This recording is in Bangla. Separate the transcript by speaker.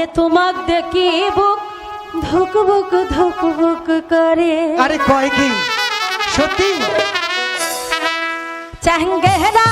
Speaker 1: আরে তোমাক দেখি বুক ধুক বুক ধুক বুক করে।
Speaker 2: আরে কয় কি? সত্যি?
Speaker 1: চেঙ্গেরা